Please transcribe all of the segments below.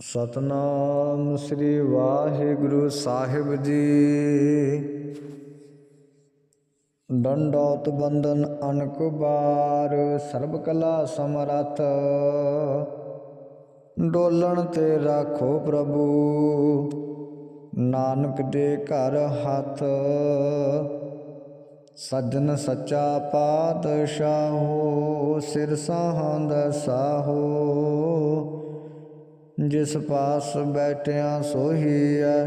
ਸਤਨਾਮ ਸ੍ਰੀ ਵਾਹਿਗੁਰੂ ਸਾਹਿਬ ਜੀ। ਡੰਡੋਤ ਬੰਦਨ ਅਨਕ ਬਾਰ, ਸਰਬ ਕਲਾ ਸਮਰੱਥ। ਡੋਲਣ ਤੇ ਰਾਖੋ ਪ੍ਰਭੂ, ਨਾਨਕ ਦੇ ਘਰ ਹੱਥ। ਸੱਜਣ ਸੱਚਾ ਪਾਤਸ਼ਾਹੋ ਸਿਰ ਸਾਹੰਦ ਸਾਹੋ। ਜਿਸ ਪਾਸ ਬੈਠਿਆ ਸੋਈ ਐ,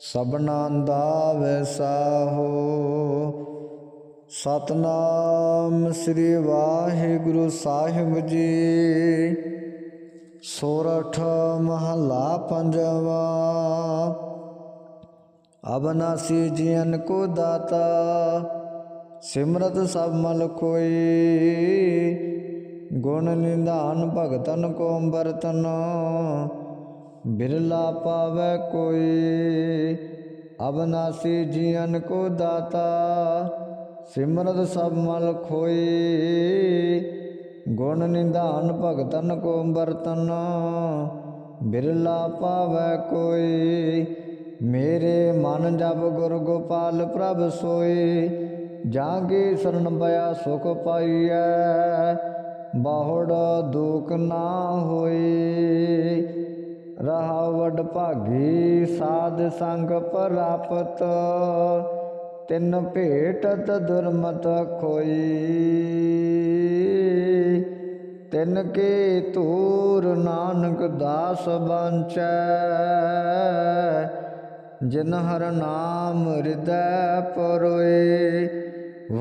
ਸਭਨਾ ਦਾ ਵੈਸਾ ਹੋ। ਸਤਨਾਮ ਸ੍ਰੀ ਵਾਹਿਗੁਰੂ ਸਾਹਿਬ ਜੀ, ਸੋਰਠ ਮਹਲਾ ਪੰਜਵਾ। ਅਬਨਾਸੀ ਜੀਨ ਕੋ ਦਾਤਾ, ਸਿਮਰਤ ਸਭ ਮਲ ਕੋਈ। ਗੁਣ ਨਿਧਾਨ ਭਗਤਨ ਕੋ ਅੰਬਰਤਨ, ਬਿਰਲਾ ਪਾਵੇ ਕੋਈ। ਅਬਨਾਸੀ ਜੀਨ ਕੋ ਦਾਤਾ, ਸਿਮਰਤ ਸਭ ਮਲ ਖੋਈ। ਗੁਣ ਨਿਧਾਨ ਭਗਤਨ ਕੋ ਅੰਬਰਤਨ, ਬਿਰਲਾ ਪਾਵੇ ਕੋਈ। ਮੇਰੇ ਮਨ ਜਪ ਗੁਰ ਗੋਪਾਲ ਪ੍ਰਭ ਸੋਈ, ਜਾਂਗੇ ਸਰਨ ਪਿਆ ਸੁਖ ਪਾਈਐ। ਬਹੁੜ ਦੁਖ ਨਾ ਹੋਈ ਰਹਾ ਵਡ ਭਾਗੀ ਸਾਧ ਸੰਗ ਪ੍ਰਾਪਤ, ਤਿੰਨ ਭੇਟਤ ਦੁਰਮਤ ਖੋਈ। ਤਿੰਨ ਕੇ ਤੂਰ ਨਾਨਕ ਦਾਸ ਬੰਚੈ, ਜਿਨ ਹਰ ਨਾਮ ਹਿਰਦੈ ਪਰੋਏ।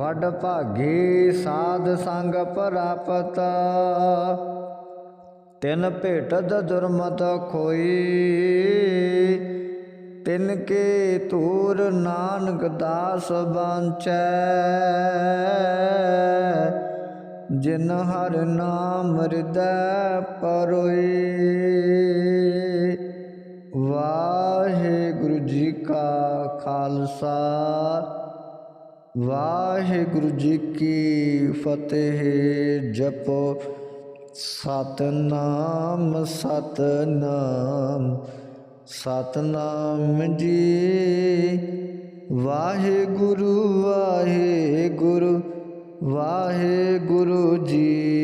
ਵਡ ਭਾਗੀ ਸਾਧ ਸੰਗ ਪ੍ਰਾਪਤ। ਤਿਨ ਭੇਟਤ ਦੁਰਮਤ ਖੋਈ। ਤਿਨ ਕੇ ਧੂਰ ਨਾਨਕ ਦਾਸ ਬਾਂਚੈ। ਜਿਨ ਹਰ ਨਾਮ ਹਿਰਦੈ ਪਰੋਈ। ਵਾਹਿਗੁਰੂ ਜੀ ਕਾ ਖਾਲਸਾ। ਵਾਹਿਗੁਰੂ ਜੀ ਕੀ ਫਤਿਹ ਜਪੋ ਸਤਨਾਮ ਸਤਨਾਮ ਸਤਨਾਮ ਜੀ। ਵਾਹਿਗੁਰੂ ਵਾਹਿਗੁਰੂ ਵਾਹਿਗੁਰੂ ਜੀ